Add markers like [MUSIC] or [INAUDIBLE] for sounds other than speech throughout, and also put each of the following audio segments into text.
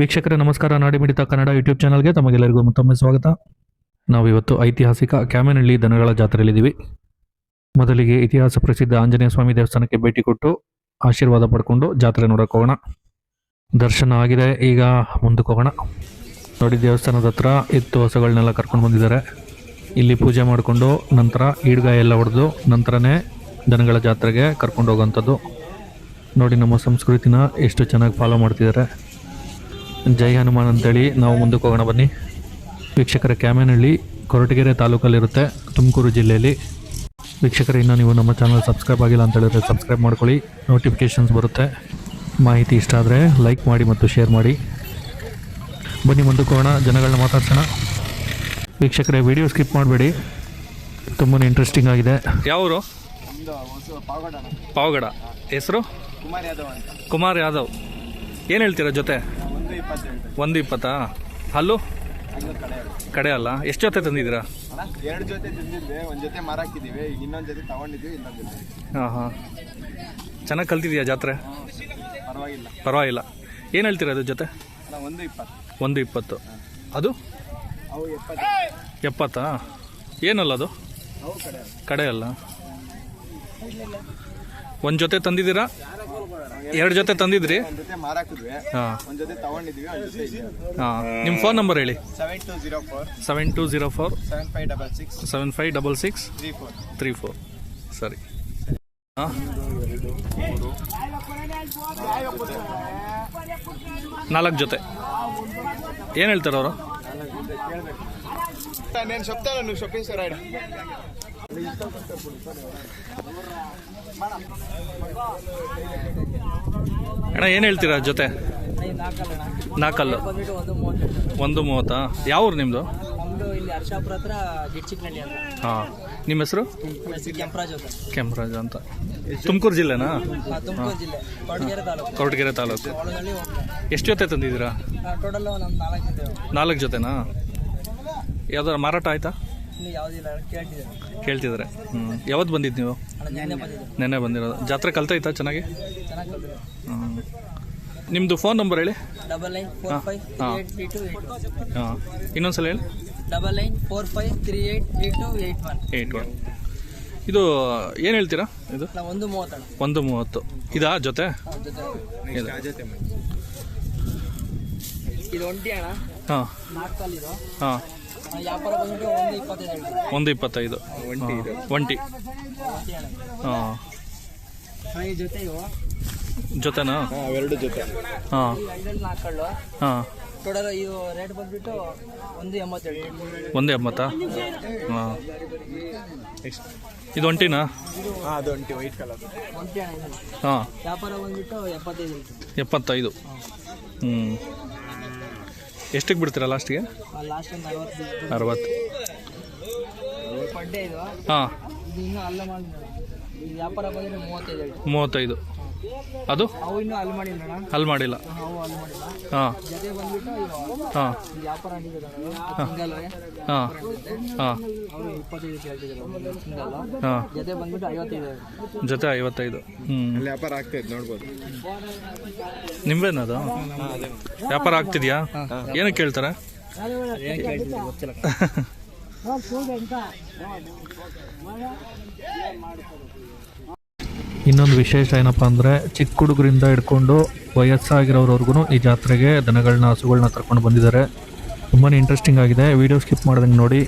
ವೀಕ್ಷಕರೇ, ನಮಸ್ಕಾರ. ನಾಡಿ ಮಿಡಿತ ಕನ್ನಡ ಯೂಟ್ಯೂಬ್ ಚಾನಲ್ಗೆ ತಮಗೆಲ್ಲರಿಗೂ ಮತ್ತೊಮ್ಮೆ ಸ್ವಾಗತ. ನಾವು ಇವತ್ತು ಐತಿಹಾಸಿಕ ಕ್ಯಾಮೆನಹಳ್ಳಿ ದನಗಳ ಜಾತ್ರೆಯಲ್ಲಿದ್ದೀವಿ. ಮೊದಲಿಗೆ ಇತಿಹಾಸ ಪ್ರಸಿದ್ಧ ಆಂಜನೇಯ ಸ್ವಾಮಿ ದೇವಸ್ಥಾನಕ್ಕೆ ಭೇಟಿ ಕೊಟ್ಟು ಆಶೀರ್ವಾದ ಪಡ್ಕೊಂಡು ಜಾತ್ರೆ ನೋಡಕ್ಕೆ ಹೋಗೋಣ. ದರ್ಶನ ಆಗಿದೆ. ಈಗ ಮುಂದಕ್ಕೆ ಹೋಗೋಣ. ನೋಡಿ, ದೇವಸ್ಥಾನದ ಹತ್ರ ಎತ್ತು ಹೊಸಗಳನ್ನೆಲ್ಲ ಕರ್ಕೊಂಡು ಬಂದಿದ್ದಾರೆ. ಇಲ್ಲಿ ಪೂಜೆ ಮಾಡಿಕೊಂಡು ನಂತರ ಈಡ್ಗಾಯ ಎಲ್ಲ ಹೊಡೆದು ನಂತರನೇ ದನಗಳ ಜಾತ್ರೆಗೆ ಕರ್ಕೊಂಡು ಹೋಗೋವಂಥದ್ದು ನೋಡಿ, ನಮ್ಮ ಸಂಸ್ಕೃತಿನ ಎಷ್ಟು ಚೆನ್ನಾಗಿ ಫಾಲೋ ಮಾಡ್ತಿದ್ದಾರೆ. ಜೈ ಹನುಮಾನ್ ಅಂತೇಳಿ ನಾವು ಮುಂದಕ್ಕೆ ಹೋಗೋಣ ಬನ್ನಿ. ವೀಕ್ಷಕರ ಕ್ಯಾಮೇನಹಳ್ಳಿ ಕೊರಟಗೆರೆ ತಾಲೂಕಲ್ಲಿರುತ್ತೆ ತುಮಕೂರು ಜಿಲ್ಲೆಯಲ್ಲಿ. ವೀಕ್ಷಕರ ಇನ್ನೂ ನೀವು ನಮ್ಮ ಚಾನಲ್ ಸಬ್ಸ್ಕ್ರೈಬ್ ಆಗಿಲ್ಲ ಅಂತ ಹೇಳಿದ್ರೆ ಸಬ್ಸ್ಕ್ರೈಬ್ ಮಾಡ್ಕೊಳ್ಳಿ. ನೋಟಿಫಿಕೇಷನ್ಸ್ ಬರುತ್ತೆ. ಮಾಹಿತಿ ಇಷ್ಟ ಆದರೆ ಲೈಕ್ ಮಾಡಿ ಮತ್ತು ಶೇರ್ ಮಾಡಿ. ಬನ್ನಿ ಮುಂದಕ್ಕೆ ಹೋಗೋಣ ಜನಗಳನ್ನ ಮಾತಾಡ್ಸೋಣ. ವೀಕ್ಷಕರೇ ವಿಡಿಯೋ ಸ್ಕಿಪ್ ಮಾಡಬೇಡಿ. ತುಂಬಾ ಇಂಟ್ರೆಸ್ಟಿಂಗ್ ಆಗಿದೆ. ಯಾವರು? ಪಾವಗಡ ಪಾವಗಡ. ಹೆಸರು? ಕುಮಾರ್ ಯಾದವ್ ಅಂತ. ಕುಮಾರ್ ಯಾದವ್. ಏನು ಹೇಳ್ತೀರಾ ಜೊತೆ? ಒಂದು ಇಪ್ಪತ್ತಾ? ಹಲ್ಲು? ಕಡೆ. ಅಲ್ಲ? ಎಷ್ಟು ಜೊತೆ ತಂದಿದ್ದೀರಾ? ಎರಡು ಜೊತೆ ತಂದಿದ್ದೆ ಒಂದು ಜೊತೆ ಮಾರಾಕಿದ್ದೀವಿ ಇನ್ನೊಂದು ಜೊತೆ ತಗೊಂಡಿದ್ವಿ ಇನ್ನೊಂದು ಜೊತೆ. ಹಾಂ ಹಾಂ ಚೆನ್ನಾಗಿ ಕಲ್ತಿದ್ಯಾ ಜಾತ್ರೆ? ಪರವಾಗಿಲ್ಲ. ಪರವಾಗಿಲ್ಲ. ಏನು ಹೇಳ್ತೀರಾ ಅದ್ರ ಜೊತೆ? ಒಂದು ಇಪ್ಪತ್ತು. ಒಂದು ಇಪ್ಪತ್ತು. ಅದು? ಅವು ಎಪ್ಪತ್ತು. ಎಪ್ಪತ್ತಾ? ಏನಲ್ಲ ಅದು? ಕಡೆ ಅಲ್ಲ? ಒಂದು ಜೊತೆ ತಂದಿದ್ದೀರಾ? ಎರಡು ಜೊತೆ ತಂದಿದ್ರಿ ಒಂದು ಜೊತೆ ಮಾರಾಕಿದ್ವಿ ಹಾಂ ಒಂದು ಜೊತೆ ತಗೊಂಡಿದ್ವಿ ಒಂದು ಜೊತೆ ಇದೆ ಹಾಂ ನಿಮ್ಮ ಫೋನ್ ನಂಬರ್ ಹೇಳಿ seven two zero four seven two zero four seven five double six seven five double six three four three four ಸರಿ ಹಾಂ ನಾಲ್ಕು ಜೊತೆ ಏನು ಹೇಳ್ತಾರೆ ಅವರು నేను చెప్తాను నువ్వు చెప్పేసి రాయడం ಅಣ್ಣ ಏನು ಹೇಳ್ತೀರಾ ಜೊತೆ? ನಾಲ್ಕಲ್ಲು ಒಂದು ಮೂವತ್ತು? ಯಾವ ಊರು ನಿಮ್ಮದು ಹಾಂ. ನಿಮ್ಮ ಹೆಸರು? ಕೆಂಪರಾಜ್ ಅಂತ. ತುಮಕೂರು ಜಿಲ್ಲೆನಾ? ಕೊರಟಗೆರೆ ತಾಲೂಕು. ಎಷ್ಟು ಜೊತೆ ತಂದಿದ್ದೀರಾ? ನಾಲ್ಕು ಜೊತೆ. ನಾಲ್ಕು ಜೊತೆನಾ? ಯಾವ್ದಾರು ಮಾರಾಟ ಆಯ್ತಾ? ಕೇಳ್ತಿದ್ದಾರೆ ಹ್ಞೂ ಯಾವತ್ತು ಬಂದಿದ್ದು ನೀವು? ನೆನ್ನೆ ಬಂದಿರೋದು. ಜಾತ್ರೆ ಕಲ್ತೈತಾ ಚೆನ್ನಾಗಿ? ಚೆನ್ನಾಗಿ ಹ್ಞೂ. ನಿಮ್ಮದು ಫೋನ್ ನಂಬರ್ ಹೇಳಿ. Double nine four five three eight three two eight ಹಾಂ. ಇನ್ನೊಂದ್ಸಲ ಹೇಳಿ. Double nine four five three eight three two eight one eight one ಇದು ಏನು ಹೇಳ್ತೀರಾ ಇದು? ಒಂದು ಮೂವತ್ತು ಒಂದು ಮೂವತ್ತು. ಇದಾ ಜೊತೆ? ಇದು. ಇದು ಒಂಟಿ ಅಣ್ಣ. ಹಾಂ. ಹಾಂ. ಒಂದು ಇಪ್ಪತ್ತೈದು. ಹೇಳ್ತೀವಿ ಒಂದು ಇಪ್ಪತ್ತೈದು ಒಂಟಿ. ಹಾಂ. ಜೊತೆನಾ? ಅವೆರಡು ಜೊತೆ. ಹಾಂ. ಇದು ರೇಟ್ ಬಂದ್ಬಿಟ್ಟು ಒಂದು ಎಂಬತ್ತೇಳು. ಒಂದೇ ಎಂಬತ್ತಾ? ಹಾಂ. ಇದು ಒಂಟಿನಾ? ಹಾಂ ಅದು ಒಂಟಿ ವೈಟ್ ಕಲರ್. ಹಾಂ. ವ್ಯಾಪಾರ ಬಂದ್ಬಿಟ್ಟು ಎಪ್ಪತ್ತೈದು. ಹ್ಞೂ ಎಷ್ಟಕ್ಕೆ ಬಿಡ್ತೀರಾ ಲಾಸ್ಟಿಗೆ ಲಾಸ್ಟ್ ಒಂದು ಅರವತ್ತು. ಅರವತ್ತು ಪಡ್ಡೆ ಇದು. ಹಾಂ. ಇದು ಇನ್ನೂ ಅಲ್ಲ ಮಾಡಿ. ವ್ಯಾಪಾರ ಬಂದರೆ ಮೂವತ್ತೈದು ಮೂವತ್ತೈದು. ಅದು? ಅಲ್ಲಿ ಮಾಡಿಲ್ಲ ಹಾಂ ಹಾಂ. ಹಾಂ. ಹಾಂ. ಹಾಂ. ಜೊತೆ ಬಂದ್ಬಿಟ್ಟು ಐವತ್ತೈದು. ಹ್ಞೂ ವ್ಯಾಪಾರ ಆಗ್ತೈತೆ ನೋಡ್ಬೋದು. ನಿಂಬೇನದು ವ್ಯಾಪಾರ ಆಗ್ತಿದ್ಯಾ? ಏನಕ್ಕೆ ಕೇಳ್ತಾರೆ? [LAUGHS] ಇನ್ನೊಂದು ವಿಶೇಷ ಏನಪ್ಪ ಅಂದರೆ ಚಿಕ್ಕ ಹುಡುಗರಿಂದ ಹಿಡ್ಕೊಂಡು ವಯಸ್ಸಾಗಿರೋರ್ವರೆಗೂ ಈ ಜಾತ್ರೆಗೆ ದನಗಳನ್ನ ಹಸುಗಳನ್ನ ಕರ್ಕೊಂಡು ಬಂದಿದ್ದಾರೆ. ತುಂಬಾ ಇಂಟ್ರೆಸ್ಟಿಂಗ್ ಆಗಿದೆ. ವಿಡಿಯೋ ಸ್ಕಿಪ್ ಮಾಡ್ದಂಗೆ ನೋಡಿ.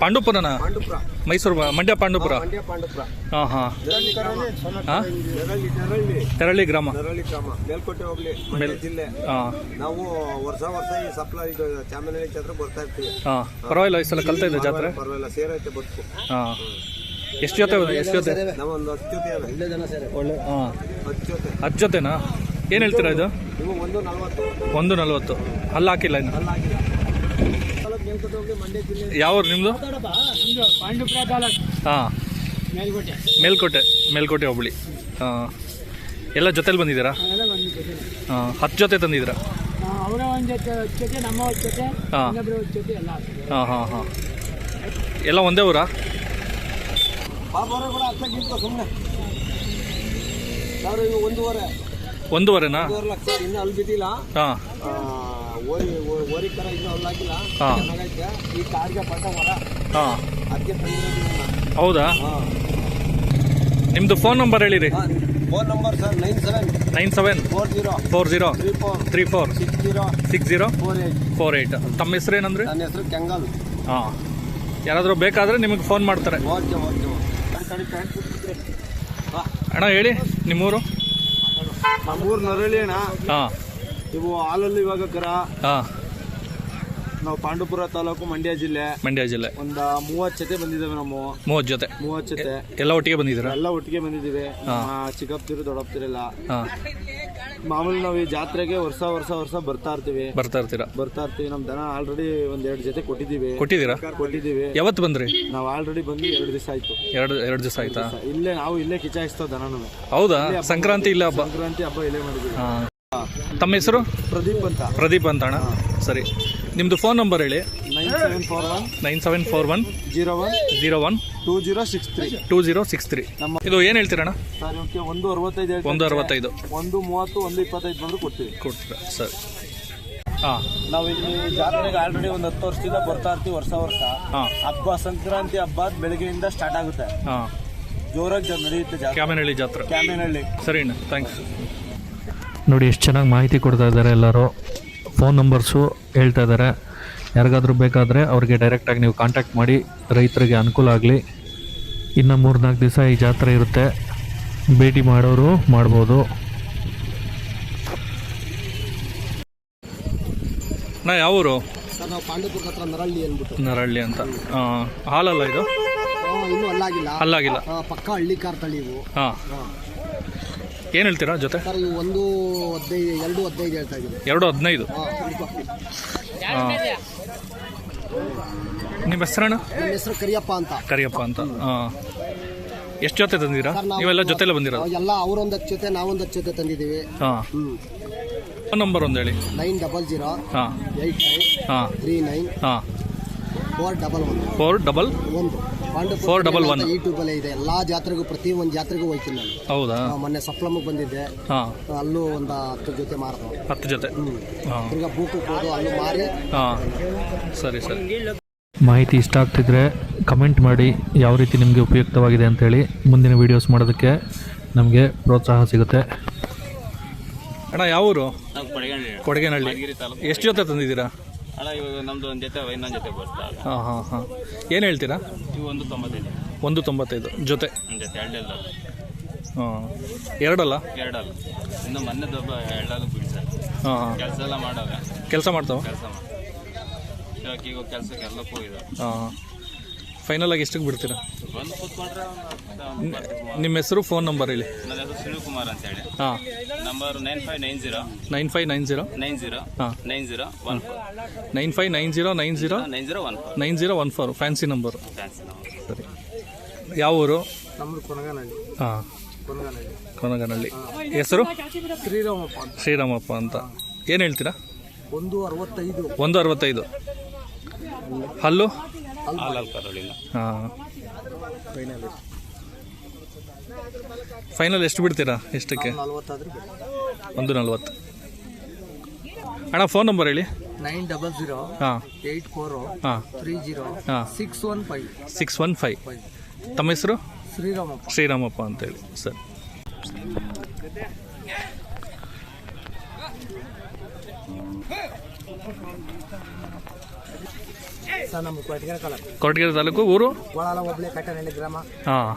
ಪಾಂಡುಪುರನಾ? ಪಾಂಡುಪುರ. ಮೈಸೂರು ಮಂಡ್ಯ ಪಾಂಡುಪುರ? ಮಂಡ್ಯ ಪಾಂಡುಪುರ. ಹಾಂ ಹಾಂ. ಹಾಂ? ತೆರಳಿ ಗ್ರಾಮ. ನೆರಳಿ ಗ್ರಾಮ. ಮೇಲ್ಕೋಟೆ ಹೋಗ್ಲಿ ಮಂಡ್ಯ ಜಿಲ್ಲೆ. ಹಾಂ. ನಾವು ವರ್ಷ ವರ್ಷ ಈ ಸಪ್ಲೈ ಇದು ಚಾಮರಾಜ ಜಾತ್ರೆ ಬರ್ತಾ ಇರ್ತೀವಿ. ಹಾಂ. ಪರವಾಗಿಲ್ಲ ಈ ಸಲ ಕಲ್ತಾ ಇದೆ ಜಾತ್ರೆ? ಪರವಾಗಿಲ್ಲ ಸೇರೈತೆ ಬದುಕು. ಹಾಂ. ಎಷ್ಟು ಜೊತೆ ಎಷ್ಟು ಜೊತೆ? ನಾವೊಂದು ಹತ್ತು ಜೊತೆ ಒಳ್ಳೆ ಜನ ಸೇರೆ. ಒಳ್ಳೆ ಹಾಂ. ಹತ್ತು ಜೊತೆ. ಹತ್ತು ಜೊತೆನಾ? ಏನು ಹೇಳ್ತೀರಾ ಇದು? ಇವು ಒಂದು ನಲ್ವತ್ತು. ಒಂದು ನಲ್ವತ್ತು. ಅಲ್ಲಿ ಹಾಕಿಲ್ಲ ಇನ್ನು ಅಲ್ಲ ಆಗಿಲ್ಲ ತಾಲೂಕು ಮೇಲ್ಕೋಟೆ ಹೋಗ್ಲಿ ಮಂಡ್ಯ ಜಿಲ್ಲೆ ಯಾವ ನಿಮ್ಮದು ಹಾಂ. ಮೇಲ್ಕೋಟೆ. ಮೇಲ್ಕೋಟೆ ಹೋಬಳಿ. ಹಾಂ. ಎಲ್ಲ ಜೊತೆಲಿ ಬಂದಿದ್ದೀರಾ? ಹಾಂ ಹತ್ತು ಜೊತೆ ತಂದಿದ್ದೀರಾ? ಅವರ ಒಂದು ಜೊತೆ ಜೊತೆ ನಮ್ಮ ಜೊತೆ ಹಾಂ. ಹಾಂ ಹಾಂ ಹಾಂ. ಎಲ್ಲ ಒಂದೇ ಊರಾ? ಒಂದೂವರೆನಾ? ಹಾಂ. ಓರಿ ಓರಿ ಕರ ಇನ್ನೂ ಅಲ್ಲಿ ಹಾಂ. ಹಾ. ಚೆನ್ನಾಗೈತೆ. ಈ ಕಾಡಿಗೆ ಪಟ್ಟ ಮರ ಹಾಂ. ಅದಕ್ಕೆ ತಂದಿರೋದು ಹೌದಾ? ಹಾಂ. ನಿಮ್ಮದು ಫೋನ್ ನಂಬರ್ ಹೇಳಿರಿ. Phone number sir nine seven nine seven four zero four zero three four three four six zero six zero four eight four eight ತಮ್ಮ ಹೆಸರು ಏನಂದ್ರೆ? ನನ್ನ ಹೆಸರು ಕೆಂಗಲ್. ಹಾಂ. ಯಾರಾದರೂ ಬೇಕಾದರೆ ನಿಮಗೆ ಫೋನ್ ಮಾಡ್ತಾರೆ. Okay okay okay. ಹಾಂ ಅಣ್ಣ ಹೇಳಿ ನಿಮ್ಮೂರು? ನಮ್ಮೂರು ನರಳಿ ಅಣ್ಣ. ಹಾಂ. ಇವು ಹಾಲಲ್ಲಿ ಇವಾಗ ಕರ. ಹಾಂ. ನಾವು ಪಾಂಡುಪುರ ತಾಲೂಕು ಮಂಡ್ಯ ಜಿಲ್ಲೆ. ಮಂಡ್ಯ ಜಿಲ್ಲೆ. ಒಂದು ಮೂವತ್ ಜೊತೆ ಬಂದಿದ್ದೇವೆ ನಾವು. ಮೂವತ್ತು ಜೊತೆ. ಮೂವತ್ ಜೊತೆ. ಎಲ್ಲ ಒಟ್ಟಿಗೆ ಬಂದಿದ್ದೀರಾ? ಎಲ್ಲ ಒಟ್ಟಿಗೆ ಬಂದಿದ್ದೀವಿ. ಚಿಕ್ಕಪ್ತಿರು ದೊಡ್ಡಪ್ತಿರಲ್ಲ ಮಾಮೂಲಿ ನಾವು ಈ ಜಾತ್ರೆಗೆ ವರ್ಷ ವರ್ಷ ವರ್ಷ ಬರ್ತಾ ಇರ್ತೀವಿ. ಬರ್ತಾ ಇರ್ತೀರಾ? ಬರ್ತಾ ಇರ್ತೀವಿ. ನಮ್ ದನ ಆಲ್ರೆಡಿ ಒಂದ್ ಎರಡ್ ಜೊತೆ ಕೊಟ್ಟಿದೀವಿ ಕೊಟ್ಟಿದ್ದೀರಾ? ಕೊಟ್ಟಿದೀವಿ ಯಾವತ್ತು ಬಂದ್ರಿ? ನಾವು ಆಲ್ರೆಡಿ ಬಂದು ಎರಡು ದಿವಸ ಆಯ್ತು. ಎರಡು ಎರಡು ದಿವಸ ಆಯ್ತಾ? ಇಲ್ಲೇ ನಾವು ಇಲ್ಲೇ ಕಿಚಾಯಿಸ್ತೋ ದನ ಹೌದಾ? ಸಂಕ್ರಾಂತಿ ಇಲ್ಲ ಸಂಕ್ರಾಂತಿ ಹಬ್ಬ ಇಲ್ಲೇ ಮಾಡಿದ್ವಿ ತಮ್ಮ ಹೆಸರು? ಪ್ರದೀಪ್ ಅಂತ. ಪ್ರದೀಪ್ ಅಂತ ಅಣ್ಣ. ಸರಿ. ನಿಮ್ಮದು ಫೋನ್ ನಂಬರ್ ಹೇಳಿ. Nine seven four one nine seven four one zero one zero one two zero six three. Two zero six three. ನಮ್ಮ- ಇದು ಏನು ಹೇಳ್ತೀರಣ್ಣ ಸರ್ ಇವಕ್ಕೆ ಒಂದು ಅರವತ್ತೈದು ಒಂದು. ಅರವತ್ತೈದು. ಒಂದು ಮೂವತ್ತು ಒಂದು ಇಪ್ಪತ್ತೈದು ಬಂದು ಕೊಡ್ತೀವಿ. ಕೊಡ್ತೀರಾ ಸರಿ. ಹಾಂ. ನಾವು ಇಲ್ಲಿ ಜಾತ್ರೆಗೆ ಆಲ್ರೆಡಿ ಒಂದು ಹತ್ತು ವರ್ಷದಿಂದ ಬರ್ತಾ ಇರ್ತೀವಿ ವರ್ಷ ವರ್ಷ. ಹಾಂ. ಹಬ್ಬ ಸಂಕ್ರಾಂತಿ ಹಬ್ಬ ಬೆಳಗ್ಗೆಯಿಂದ ಸ್ಟಾರ್ಟ್ ಆಗುತ್ತೆ. ಹಾಂ. ಜೋರಾಗಿ ನಡೆಯುತ್ತೆ ಜಾತ್ರೆ. ಕ್ಯಾಮನಹಳ್ಳಿ ಜಾತ್ರೆ. ಕ್ಯಾಮೇನಹಳ್ಳಿ. ಸರಿ ಅಣ್ಣ ಥ್ಯಾಂಕ್ಸ್ ನೋಡಿ ಎಷ್ಟು ಚೆನ್ನಾಗಿ ಮಾಹಿತಿ ಕೊಡ್ತಾ ಇದ್ದಾರೆ ಎಲ್ಲರೂ. ಫೋನ್ ನಂಬರ್ಸು ಹೇಳ್ತಾ ಇದ್ದಾರೆ. ಯಾರಿಗಾದರೂ ಬೇಕಾದರೆ ಅವ್ರಿಗೆ ಡೈರೆಕ್ಟಾಗಿ ನೀವು ಕಾಂಟ್ಯಾಕ್ಟ್ ಮಾಡಿ ರೈತರಿಗೆ ಅನುಕೂಲ ಆಗಲಿ. ಇನ್ನು ಮೂರು ನಾಲ್ಕು ದಿವಸ ಈ ಜಾತ್ರೆ ಇರುತ್ತೆ. ಭೇಟಿ ಮಾಡೋರು ಮಾಡ್ಬೋದು. ನಾ ಯಾವೂರು ಹತ್ರ ನರಳ್ಳಿ ಅಂದ್ಬಿಟ್ಟು. ನರಹಳ್ಳಿ ಅಂತ. ಹಾಲಲ್ಲ ಇದು? ಇನ್ನೂ ಅಲ್ಲಾಗಿಲ್ಲ. ಅಲ್ಲಾಗಿಲ್ಲ. ಪಕ್ಕ ಹಳ್ಳಿ ಕಾರ್ ತಳಿ ಹಾಂ. ಏನು ಹೇಳ್ತೀರಾ ಜೊತೆ? ಸರ್ ಇವು ಒಂದು ಹದಿನೈದು ಎರಡು ಹದಿನೈದು ಹೇಳ್ತಾ ಇದ್ದೀವಿ ಎರಡು ಹದಿನೈದು? ನಿಮ್ಮ ಹೆಸರಣ್ಣ? ನನ್ನ ಹೆಸರು ಕರಿಯಪ್ಪ ಅಂತ. ಕರಿಯಪ್ಪ ಅಂತ. ಹಾಂ. ಎಷ್ಟು ಜೊತೆ ತಂದಿರಾ ಸರ್, ನಾವು- ನೀವೆಲ್ಲ ಜೊತೆಲ್ಲ ಬಂದಿರೋದು? ಎಲ್ಲ ಅವರೊಂದು ಹತ್ತು ಜೊತೆ ನಾವೊಂದು ಹತ್ತು ಜೊತೆ ತಂದಿದ್ದೀವಿ. ಹಾಂ. ಹ್ಞೂ ಫೋನ್ ನಂಬರ್ ಒಂದು ಹೇಳಿ. ನೈನ್ ಡಬಲ್ ಜೀರೋ ಹಾಂ. ಏಯ್ಟ್ ಫೈವ್ ಹಾಂ. ತ್ರೀ ನೈನ್ ಹಾಂ. Four double one four double ಒಂದು. Four double one. ಯೂಟ್ಯೂಬಲ್ಲಿ ಇದೆ. ಎಲ್ಲಾ ಜಾತ್ರೆಗೂ ಪ್ರತಿ ಒಂದು ಜಾತ್ರೆಗೂ ಹೋಯ್ತೀನಿ ನಾನು. ಹೌದಾ? ಮೊನ್ನೆ ಸಪ್ಲಮ್ಗೆ ಬಂದಿದ್ದೆ. ಹಾಂ. ಅಲ್ಲೂ ಒಂದು ಹತ್ತು ಜೊತೆ ಮಾರ್ತು ಹತ್ತು ಜೊತೆ. ಹಾಂ. ಬೂಕು ಹೋದು ಅಲ್ಲೂ ಮಾರಿ ಹಾಂ. ಸರಿ ಸರಿ. ಮಾಹಿತಿ ಇಷ್ಟ ಆಗ್ತಿದ್ರೆ ಕಮೆಂಟ್ ಮಾಡಿ ಯಾವ ರೀತಿ ನಿಮಗೆ ಉಪಯುಕ್ತವಾಗಿದೆ ಅಂತೇಳಿ ಮುಂದಿನ ವೀಡಿಯೋಸ್ ಮಾಡೋದಕ್ಕೆ ನಮಗೆ ಪ್ರೋತ್ಸಾಹ ಸಿಗುತ್ತೆ. ಅಣ್ಣ ಯಾವ ಊರು? ಕೊಡಗೇನಹಳ್ಳಿ. ಎಷ್ಟು ಜೊತೆ ತಂದಿದ್ದೀರಾ? ಅಣ್ಣ ಇವಾಗ ನಮ್ದು ಒಂದು ಜೊತೆ ಇನ್ನೊಂದು ಜೊತೆ ಬರ್ತಾ ಹಾಂ ಹಾಂ ಹಾಂ. ಏನು ಹೇಳ್ತೀರಾ? ಇವು ಒಂದು ತೊಂಬತ್ತೈದು. ಒಂದು ತೊಂಬತ್ತೈದು. ಜೊತೆ. ಒಂದು ಜೊತೆ ಎರಡೆಲ್ಲ. ಹಾಂ. ಎರಡಲ್ಲ? ಎರಡಲ್ಲ. ಇನ್ನು ಮೊನ್ನೆ ದೊಬ್ಬ ಎರಡಲ್ಲ ಬಿಡ್ತಾರೆ ಹಾಂ ಹಾಂ. ಕೆಲಸ ಎಲ್ಲ ಕೆಲಸ ಮಾಡ್ತಾವ? ಕೆಲಸ ಮಾಡಿ ಇವಾಗ ಈಗ ಕೆಲಸಕ್ಕೆ ಎಲ್ಲಕ್ಕೂ ಇದೆ ಹಾಂ. ಫೈನಲ್ ಆಗಿ ಎಷ್ಟಕ್ಕೆ ಬಿಡ್ತೀರಾ? ಬಂದು ಕೂತ್ಕೊಂಡ್ರೆ ನಿಮ್ಮ ಹೆಸರು ಫೋನ್ ನಂಬರ್ ಹೇಳಿ. ನನ್ನ ಹೆಸರು ಅಂತ ಹೇಳಿ. ಹಾಂ. Number nine five nine zero nine five nine zero nine zero ಹಾಂ. Nine zero one four nine five nine zero nine zero nine zero one four nine zero one four fancy number thanks ಸರಿ. ಯಾವ ಊರು? ನಮ್ಮದು ಕೊನಗನಹಳ್ಳಿ. ಹಾಂ. ಕೊನಗನಹಳ್ಳಿ. ಕೊನಗನಹಳ್ಳಿ. ಹೆಸರು? ಶ್ರೀರಾಮಪ್ಪ ಅಂತ. ಶ್ರೀರಾಮಪ್ಪ ಅಂತ. ಏನು ಹೇಳ್ತೀರಾ? ಒಂದು ಅರವತ್ತೈದು. ಒಂದು ಅರವತ್ತೈದು. ಹಲ್ಲು? ಫೈನಲ್ ಎಷ್ಟು ಬಿಡ್ತೀರಾ ಎಷ್ಟಕ್ಕೆ? ಒಂದು ನಲ್ವತ್ತು. ಅಣ್ಣ ಫೋನ್ ನಂಬರ್ ಹೇಳಿ. ನೈನ್ ಡಬಲ್ ಜೀರೋ ಹಾಂ. ಏಯ್ಟ್ ಫೋರು ಹಾಂ. ತ್ರೀ ಜೀರೋ ಹಾಂ. Six one five. Six one five. ತಮ್ಮ ಹೆಸರು? ಶ್ರೀರಾಮಪ್ಪ. ಶ್ರೀರಾಮಪ್ಪ ಅಂತೇಳಿ ಸರಿ. ಸರ್ ನಮ್ಮ ಕೊರಟಗೆರೆ ತಾಲೂಕು. ಊರು? ಒಳಾಲ ಒಬ್ಳೆ ಕಟ್ಟನಹಳ್ಳಿ ಗ್ರಾಮ. ಹಾಂ.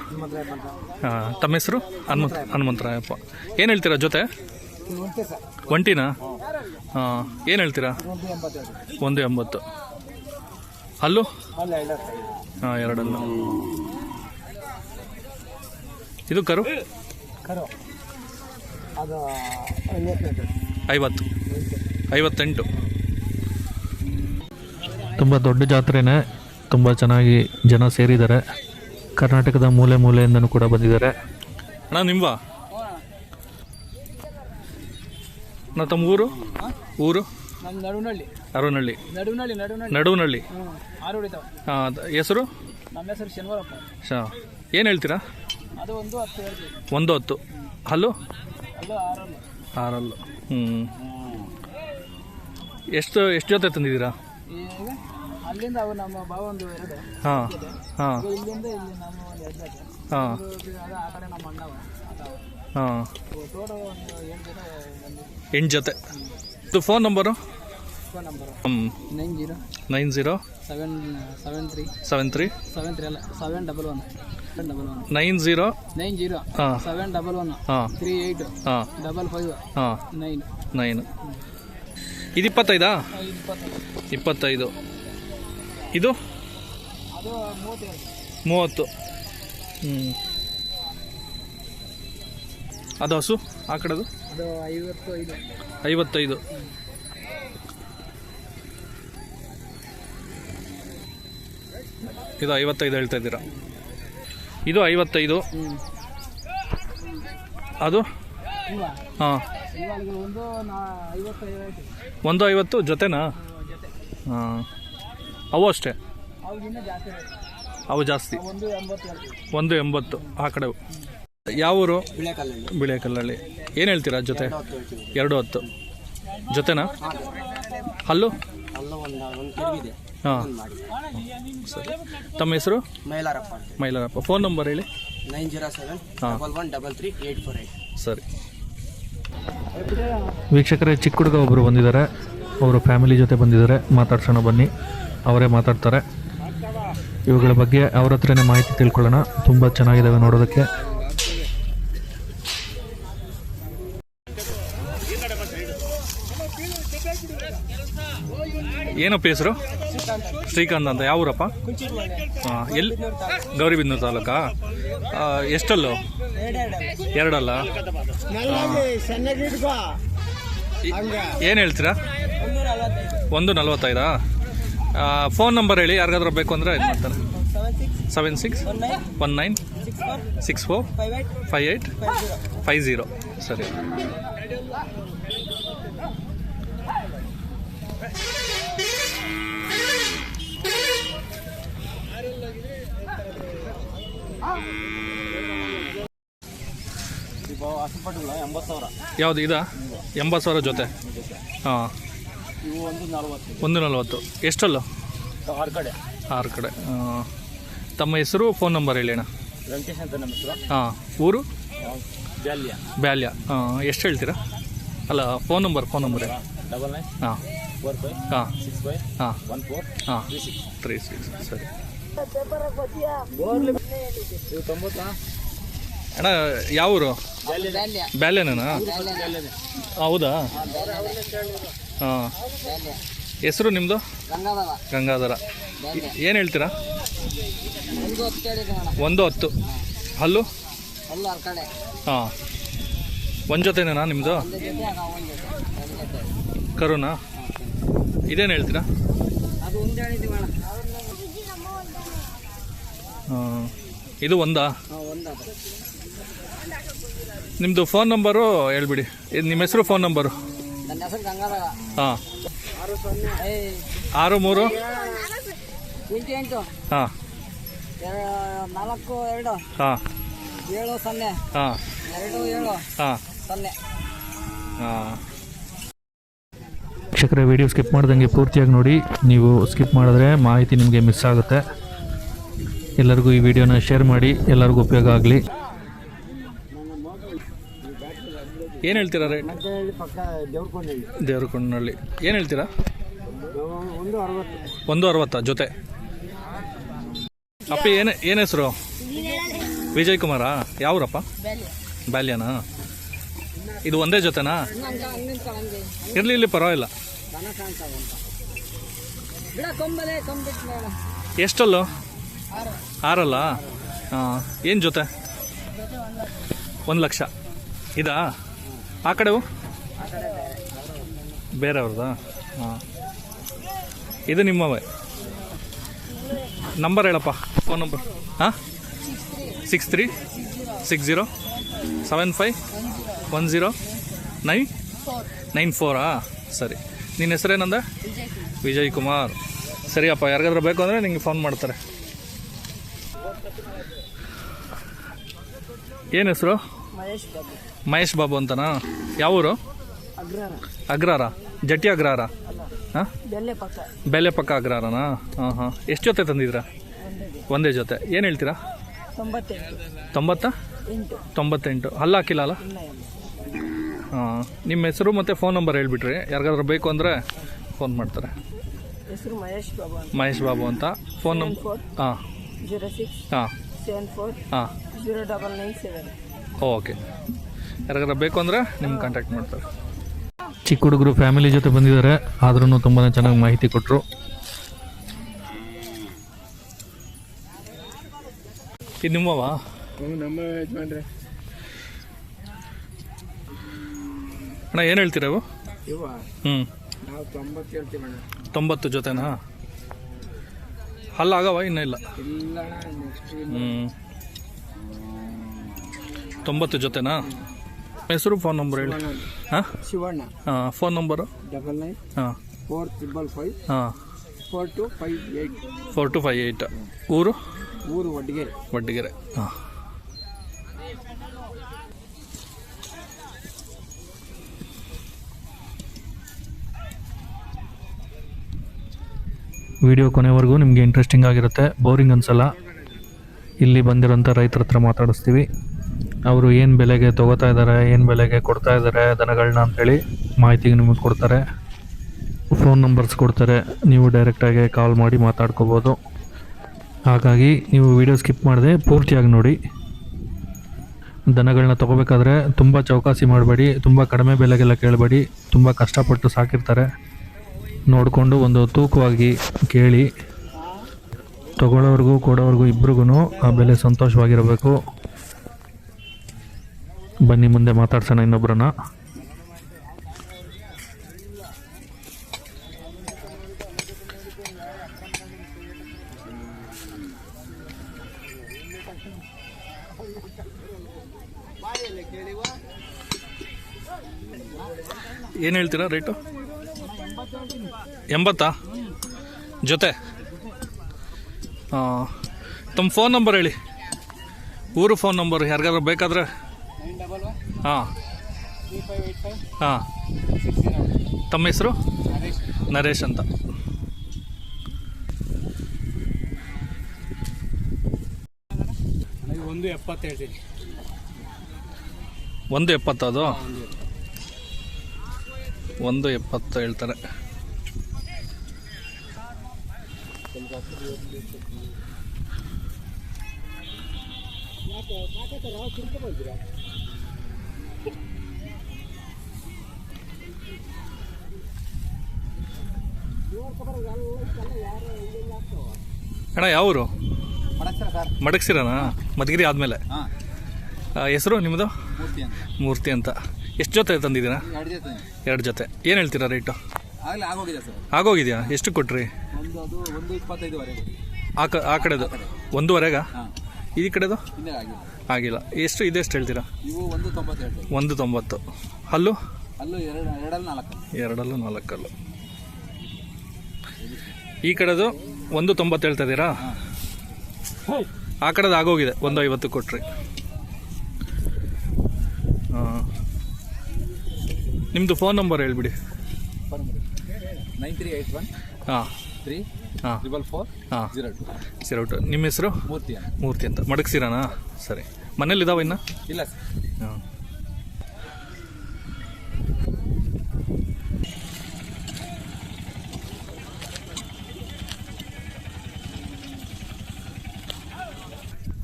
ತಮ್ಮ ಹೆಸರು? ಹನುಮಂತ ಹನುಮಂತರಾಯಪ್ಪ. ಏನು ಹೇಳ್ತೀರಾ ಜೊತೆ? ಇದು ಸರ್. ಒಂಟಿನಾ? ಹಾಂ. ಏನು ಹೇಳ್ತೀರಾ? ಒಂದು ಎಂಬತ್ತು ಅಲ್ಲು ಹಾ ಐವತ್ತೈದು ಹಾಂ ಎರಡಲ್ಲ. ಇದು ಕರು? ಕರು. ಅದು ಐವತ್ತೆಂಟು ಐವತ್ತು. ಐವತ್ತೆಂಟು. ತುಂಬ ದೊಡ್ಡ ಜಾತ್ರೆನೇ ತುಂಬ ಚೆನ್ನಾಗಿ ಜನ ಸೇರಿದ್ದಾರೆ. ಕರ್ನಾಟಕದ ಮೂಲೆ ಮೂಲೆಯಿಂದನೂ ಕೂಡ ಬಂದಿದ್ದಾರೆ. ಅಣ್ಣ ನಿಂಬ ನಾ ತಮ್ಮ ಊರು? ಊರು ನಮ್ಮ ನಡುನಳ್ಳಿ ಅರೋನಹಳ್ಳಿ ನಡುನಳ್ಳಿ. ನಡುನಳ್ಳಿ ನಡುವನಹಳ್ಳಿ ಹ್ಞೂ ಹಾಂ ಹೆಸರು? ನಮ್ಮ ಹೆಸರು ಶನಿವಾರಪ್ಪ. ಏನು ಹೇಳ್ತೀರಾ? ಅದು ಒಂದು ಹತ್ತು ಒಂದು ಹತ್ತು. ಹಲ್ಲು? ಆರಲ್ಲು. ಹ್ಞೂ ಎಷ್ಟು ಎಷ್ಟು ಜೊತೆ ತಂದಿದ್ದೀರಾ? ಈಗ ಅಲ್ಲಿಂದ ಅವು ನಮ್ಮ ಭಾವ ಒಂದು ಎರಡು. ಹಾಂ ಹಾಂ. ಈಗ ಇಲ್ಲಿಂದ ಇಲ್ಲಿ ನಮ್ಮ ಒಂದು ಎರಡು ಜೊತೆ ಹಾಂ. ಅದು ಆ ಕಡೆ ನಮ್ಮ ಅಣ್ಣವ ಹಾಂ. ಟೋಟಲ್ ಒಂದು ಎಂಟು ಜನ ಎಂಟು ಜೊತೆ. ಇದು ಫೋನ್ ನಂಬರು ಫೋನ್ ನಂಬರು ಹ್ಞೂ nine zero nine zero seven seven three seven three seven three ಅಲ್ಲ seven double one seven double one nine zero nine zero ಹಾಂ. ಸೆವೆನ್ ಡಬಲ್ ಒನ್ ಹಾಂ. ತ್ರೀ ಏಯ್ಟ್ ಹಾಂ. ಡಬಲ್ ಫೈವ್ ಹಾಂ. Nine nine ಇದು ಇಪ್ಪತ್ತೈದಾ? ಇಪ್ಪತ್ತು ಇಪ್ಪತ್ತೈದು. ಇದು? ಮೂವತ್ತು. ಹ್ಞೂ ಅದು ಹಸು? ಆ ಕಡೆದು? ಐವತ್ತೈದು. ಇದು ಐವತ್ತೈದು ಹೇಳ್ತಾ ಇದ್ದೀರಾ? ಇದು ಐವತ್ತೈದು. ಅದು? ಹಾಂ. ಒಂದು ಐವತ್ತು ಜೊತೆನಾ? ಜೊತೆ. ಹಾಂ. ಅವು ಅಷ್ಟೇ? ಅವು ಜಾಸ್ತಿ? ಒಂದು ಎಂಬತ್ತು ಆ ಕಡೆ ಯಾವ ಊರು? ಬಿಳೆಕಲ್ಲಲ್ಲಿ ಬಿಳೆಕಲ್ಲಲ್ಲಿ ಏನು ಹೇಳ್ತೀರಾ ಜೊತೆ? ಎರಡು ಹತ್ತು ಜೊತೆನಾ? ಹಲ್ಲು? ಹಾಂ. ಸರಿ. ತಮ್ಮ ಹೆಸರು? ಮೈಲಾರಪ್ಪ ಮೈಲಾರಪ್ಪ. ಫೋನ್ ನಂಬರ್ ಹೇಳಿ. ನೈನ್ ಜೀರೋ ಸೆವೆನ್ ಹಾ. Double one double three eight four eight ಸರಿ. ವೀಕ್ಷಕರೇ, ಚಿಕ್ಕ ಹುಡುಗ ಒಬ್ಬರು ಬಂದಿದ್ದಾರೆ. ಅವರು ಫ್ಯಾಮಿಲಿ ಜೊತೆ ಬಂದಿದ್ದಾರೆ. ಮಾತಾಡ್ಸೋಣ, ಬನ್ನಿ. ಅವರೇ ಮಾತಾಡ್ತಾರೆ. ಇವುಗಳ ಬಗ್ಗೆ ಅವ್ರ ಹತ್ರನೇ ಮಾಹಿತಿ ತಿಳ್ಕೊಳ್ಳೋಣ. ತುಂಬ ಚೆನ್ನಾಗಿದ್ದಾವೆ ನೋಡೋದಕ್ಕೆ. ಏನಪ್ಪ ಹೆಸರು? ಶ್ರೀಕಾಂತ್ ಅಂತ ಯಾವ ಊರಪ್ಪ ಹಾಂ ಎಲ್ಲಿ ಗೌರಿಬಿದ್ನೂರು ತಾಲೂಕಾ? ಎಷ್ಟಲ್ಲು? ಎರಡಲ್ಲ. ಏನು ಹೇಳ್ತೀರಾ? ಒಂದು ನಲ್ವತ್ತೈದಾ? ಫೋನ್ ನಂಬರ್ ಹೇಳಿ ಯಾರಿಗಾದ್ರೂ ಬೇಕು ಅಂದರೆ ಇದು ಮಾಡ್ತಾರೆ. Seven six one nine six four five eight five zero ಸರಿ ಹಸುಪಟ್ಟುಗಳ ಎಂಬತ್ತು ಸಾವಿರ [LAUGHS] ಯಾವುದು ಇದಾ? ಎಂಬತ್ತು ಸಾವಿರ ಜೊತೆ. ಹಾಂ. ಒಂದು ನಲ್ವತ್ತು. ಎಷ್ಟಲ್ಲ? ಆರ್ ಕಡೆ. ಆರು ಕಡೆ ತಮ್ಮ ಹೆಸರು ಫೋನ್ ನಂಬರ್ ಹೇಳಿ ಅಣ್ಣ. ವೆಂಕಟೇಶ್ ಅಂತ ನಮ್ಮ ಹೆಸರು. ಹಾಂ. ಊರು? ಬ್ಯಾಲ್ಯ. ಬ್ಯಾಲ್ಯ. ಎಷ್ಟು ಹೇಳ್ತೀರಾ? ಅಲ್ಲ phone number phone number double nine. ಹಾಂ. ಫೋರ್ ಫೈವ್ ಹಾಂ. ಸಿಕ್ಸ್ ಫೈವ್ ಹಾಂ. ಒನ್ ಫೋರ್ ಹಾಂ. ತ್ರೀ ಸಿಕ್ಸ್ ತ್ರೀ ಸಿಕ್ಸ್ ಸರಿ. ತೊಂಬತ್ತಾ? ಅಣ್ಣ ಯಾವ ಊರು ಹೌದಾ? ಹಾಂ ಹೆಸರು ನಿಮ್ಮದು ಗಂಗಾಧರ. ಏನು ಹೇಳ್ತೀರಾ? ಒಂದು ಹೊತ್ತು ಹಲ್ಲು? ಹಾಂ. ಒಂದು ಜೊತೆನೇನಾ ನಿಮ್ಮದು ಕರುನಾ? ಇದೇನು ಹೇಳ್ತೀರಾ? ಇದು ಒಂದಾ? ನಿಮ್ಮದು ಫೋನ್ ನಂಬರು ಹೇಳ್ಬಿಡಿ. ಇದು ನಿಮ್ಮ ಹೆಸರು ಫೋನ್ ನಂಬರು ಹಾಂ. ಆರು ಮೂರು? ಹಾಂ. ನಾಲ್ಕು ಎರಡು. ಹಾಂ. ಏಳು ಸೊನ್ನೆ. ಹಾಂ. ಎರಡು ಏಳು. ಹಾಂ. ಸೊನ್ನೆ. ಹಾಂ. ವೀಕ್ಷಕರೇ ವಿಡಿಯೋ ಸ್ಕಿಪ್ ಮಾಡ್ದಂಗೆ ಪೂರ್ತಿಯಾಗಿ ನೋಡಿ. ನೀವು ಸ್ಕಿಪ್ ಮಾಡಿದ್ರೆ ಮಾಹಿತಿ ನಿಮಗೆ ಮಿಸ್ ಆಗುತ್ತೆ. ಎಲ್ಲರಿಗೂ ಈ ವಿಡಿಯೋನ ಶೇರ್ ಮಾಡಿ. ಎಲ್ಲರಿಗೂ ಉಪಯೋಗ ಆಗಲಿ. ಏನು ಹೇಳ್ತೀರಾ ರೇಟ್? ಏನು ಹೇಳ್ತೀರಾ? ಒಂದು ಅರವತ್ತ. ಜೊತೆ. ಅಪ್ಪ ಏನು ಏನು ಹೆಸರು? ವಿಜಯ್ ಕುಮಾರಾ? ಯಾವ್ರಪ್ಪ? ಬ್ಯಾಲ್ಯನಾ? ಬಾಲ್ಯನಾ ಇದು ಒಂದೇ ಜೊತೆನಾ? ಇರಲಿ ಇಲ್ಲಿ ಪರವಾಗಿಲ್ಲ. ಎಷ್ಟಲ್ಲು? ಆರು ಆರಲ್ಲ? ಹಾಂ. ಏನು ಜೊತೆ? ಒಂದು ಲಕ್ಷ. ಇದಾ? ಆ ಕಡೆವು ಬೇರೆಯವ್ರದಾ? ಹಾಂ. ಇದು ನಿಮ್ಮವೇ. ನಂಬರ್ ಹೇಳಪ್ಪ. Phone number. ಹಾಂ? Six three? Six zero? Seven five? One zero? Nine? Nine ಫೋರಾ? ಸರಿ. ನಿನ್ನ ಹೆಸರೇನಂದ ವಿಜಯ್ ಕುಮಾರ್. ಸರಿಯಪ್ಪ ಯಾರಿಗಾದ್ರೂ ಬೇಕು ಅಂದರೆ ನಿಂಗೆ ಫೋನ್ ಮಾಡ್ತಾರೆ. ಏನು ಹೆಸರು? ಮಹೇಶ್ ಬಾಬು. ಅಂತನಾ? ಯಾವೂರು ಅಗ್ರಾರ. ಜಟ್ಟಿ ಅಗ್ರಾರ? ಹಾಂ? ಬೆಲೆ ಪಕ್ಕ. ಅಗ್ರಾರನಾ? ಹಾಂ ಹಾಂ. ಎಷ್ಟು ಜೊತೆ ತಂದಿದ್ದೀರಾ? ಒಂದೇ ಜೊತೆ. ಏನು ಹೇಳ್ತೀರಾ? ತೊಂಬತ್ತ? ತೊಂಬತ್ತೆಂಟು. ಹಲ್ಲ ಹಾಕಿಲ್ಲ ಅಲ್ಲ? ನಿಮ್ಮ ಹೆಸರು ಮತ್ತು ಫೋನ್ ನಂಬರ್ ಹೇಳಿಬಿಟ್ರಿ. ಯಾರಿಗಾದ್ರೂ ಬೇಕು ಅಂದರೆ ಫೋನ್ ಮಾಡ್ತಾರೆ. ಹೆಸರು ಮಹೇಶ್ ಬಾಬು ಅಂತ. ಮಹೇಶ್ ಬಾಬು ಅಂತ. ಫೋನ್ ನಂಬರ್ ಫೋರ್ ಹಾಂ. ಜೀರೋ ಸಿಕ್ಸ್ ಹಾಂ. ಸೆವೆನ್ ಫೋರ್ ಹಾಂ. Zero double nine seven okay ಯಾರಿಗಾರ ಬೇಕು ಅಂದರೆ ನಿಮ್ಗೆ ಕಾಂಟ್ಯಾಕ್ಟ್ ಮಾಡ್ತಾರೆ. ಚಿಕ್ಕ ಹುಡುಗರು ಫ್ಯಾಮಿಲಿ ಜೊತೆ ಬಂದಿದ್ದಾರೆ. ಆದ್ರೂ ತುಂಬಾ ಚೆನ್ನಾಗಿ ಮಾಹಿತಿ ಕೊಟ್ಟರು ಇದು ನಿಮ್ಮವಾ ನಮ್ಮ ಯಜಮಾನ್ರೆ. ಅಣ್ಣ ಏನು ಹೇಳ್ತೀರಾ ಇವು? ಹ್ಞೂ ನಾವು ತೊಂಬತ್ತು ಹೇಳ್ತೀವಿ ಅಣ್ಣ. ತೊಂಬತ್ತು ಜೊತೆನಾ? ಹಲ್ಲ ಆಗವ ಇನ್ನೂ ಇಲ್ಲ? ಇಲ್ಲ ನೆಕ್ಸ್ಟ್ ಹ್ಞೂ ತೊಂಬತ್ತು ಜೊತೆನಾ? ಹೆಸರು ಫೋನ್ ನಂಬರ್ ಹೇಳಿ. ಹಾಂ? ಶಿವಣ್ಣ. ಹಾಂ ಫೋನ್ ನಂಬರು ಡಬಲ್ ನೈನ್ ಹಾಂ. ಫೋರ್ ತ್ರಿಬಲ್ ಫೈವ್ ಹಾಂ. Four two five eight four two five eight ಊರು? ಊರು ಒಡ್ಡಿಗೆ ವಡ್ಡಿಗೆರೆ ಹಾಂ. ವಿಡಿಯೋ ಕೊನೆವರೆಗೂ ನಿಮಗೆ ಇಂಟ್ರೆಸ್ಟಿಂಗ್ ಆಗಿರುತ್ತೆ ಬೋರಿಂಗ್ ಅನ್ಸಲ್ಲ. ಇಲ್ಲಿ ಬಂದಿರೋಂಥ ರೈತರ ಹತ್ರ ಮಾತಾಡಿಸ್ತೀವಿ. ಅವರು ಏನು ಬೆಲೆಗೆ ತೊಗೋತಾ ಇದ್ದಾರೆ ಏನು ಬೆಲೆಗೆ ಕೊಡ್ತಾ ಇದ್ದಾರೆ ದನಗಳನ್ನ ಅಂತೇಳಿ ಮಾಹಿತಿಗೆ ನಿಮಗೆ ಕೊಡ್ತಾರೆ. ಫೋನ್ ನಂಬರ್ಸ್ ಕೊಡ್ತಾರೆ, ನೀವು ಡೈರೆಕ್ಟಾಗಿ ಕಾಲ್ ಮಾಡಿ ಮಾತಾಡ್ಕೋಬೋದು. ಹಾಗಾಗಿ ನೀವು ವಿಡಿಯೋ ಸ್ಕಿಪ್ ಮಾಡದೆ ಪೂರ್ತಿಯಾಗಿ ನೋಡಿ. ದನಗಳನ್ನ ತೊಗೋಬೇಕಾದ್ರೆ ತುಂಬ ಚೌಕಾಸಿ ಮಾಡಬೇಡಿ, ತುಂಬ ಕಡಿಮೆ ಬೆಲೆಗೆಲ್ಲ ಕೇಳಬೇಡಿ, ತುಂಬ ಕಷ್ಟಪಟ್ಟು ಸಾಕಿರ್ತಾರೆ. ನೋಡಿಕೊಂಡು ಒಂದು ತೂಕವಾಗಿ ಕೇಳಿ ತಗೊಳ್ಳೋರ್ಗೂ ಕೊಡೋರ್ಗೂ ಇಬ್ರಿಗೂ ಆ ಬೆಲೆ ಸಂತೋಷವಾಗಿರಬೇಕು. ಬನ್ನಿ ಮುಂದೆ ಮಾತಾಡ್ಸೋಣ ಇನ್ನೊಬ್ಬರನ್ನ ಏನು ಹೇಳ್ತೀರಾ ರೇಟು? ಎಂಬತ್ತಾ? ಜೊತೆ. ಹಾಂ ತಮ್ಮ ಫೋನ್ ನಂಬರ್ ಹೇಳಿ. ಊರು ಫೋನ್ ನಂಬರ್ ಯಾರಿಗಾದ್ರು ಬೇಕಾದ್ರೆ. ಹಾಂ. ಹಾಂ. ತಮ್ಮ ಹೆಸರು? ನರೇಶ್ ಅಂತ. ಒಂದು ಎಪ್ಪತ್ತು ಹೇಳ್ತೀನಿ. ಒಂದು ಎಪ್ಪತ್ತದು? ಒಂದು ಎಪ್ಪತ್ತು ಹೇಳ್ತಾರೆ. ಅಣ್ಣ ಯಾವೂರು ಸರ್. ಮಡಗ್ಸಿರನಾ ಮಧುಗಿರಿ ಆದಮೇಲೆ. ಹೆಸರು ನಿಮ್ಮದು? ಮೂರ್ತಿ ಅಂತ. ಎಷ್ಟು ಜೊತೆ ತಂದಿದ್ದೀರಾ? ಎರಡು ಜೊತೆ. ಏನು ಹೇಳ್ತೀರಾ ರೇಟು? ಆಗಲೇ ಆಗೋಗಿದೆ ಸರ್. ಆಗೋಗಿದೆಯಾ? ಎಷ್ಟು ಕೊಟ್ರಿ? ಒಂದು ಅದು ಒಂದು ಇಪ್ಪತ್ತೈದುವರೆಗೆ ಆ ಕ ಆ ಕಡೆದು? ಒಂದೂವರೆಗ? ಈ ಕಡೆದು? ಇನ್ನೇ ಆಗಿಲ್ಲ. ಆಗಿಲ್ಲ. ಎಷ್ಟು ಇದೆಷ್ಟು ಹೇಳ್ತೀರಾ? ಇವು ಒಂದು ತೊಂಬತ್ತು ಅಲ್ಲು ಒಂದು ತೊಂಬತ್ತು. ಹಲ್ಲು? ಅಲ್ಲೂ ಎರಡು ಎರಡಲ್ಲಿ ನಾಲ್ಕು ಎರಡಲ್ಲೂ ನಾಲ್ಕಲ್ಲು. ಈ ಕಡೆದು ಒಂದು ತೊಂಬತ್ತು ಹೇಳ್ತಾ ಇದ್ದೀರಾ? ಆ ಕಡೆದು ಆಗೋಗಿದೆ. ಒಂದು ಐವತ್ತು ಕೊಟ್ರಿ. ಹಾಂ ನಿಮ್ಮದು ಫೋನ್ ನಂಬರ್ ಹೇಳ್ಬಿಡಿ. ನೈನ್ ತ್ರೀ ಏಯ್ಟ್ ಒನ್ ಹಾಂ. ತ್ರೀ ಹಾಂ. ಟ್ರಿಬಲ್ ಫೋರ್ ಹಾಂ. Zero two. ಸಿರೌಟು ನಿಮ್ಮ ಹೆಸರು? ಮೂರ್ತಿ ಅಂತ. ಮೂರ್ತಿ ಅಂತ. ಮಡಗ್ಸಿರಾನಾ? ಸರಿ. ಮನೇಲಿ ಇದಾವ ಇನ್ನು? ಇಲ್ಲ ಸರ್. ಹಾಂ.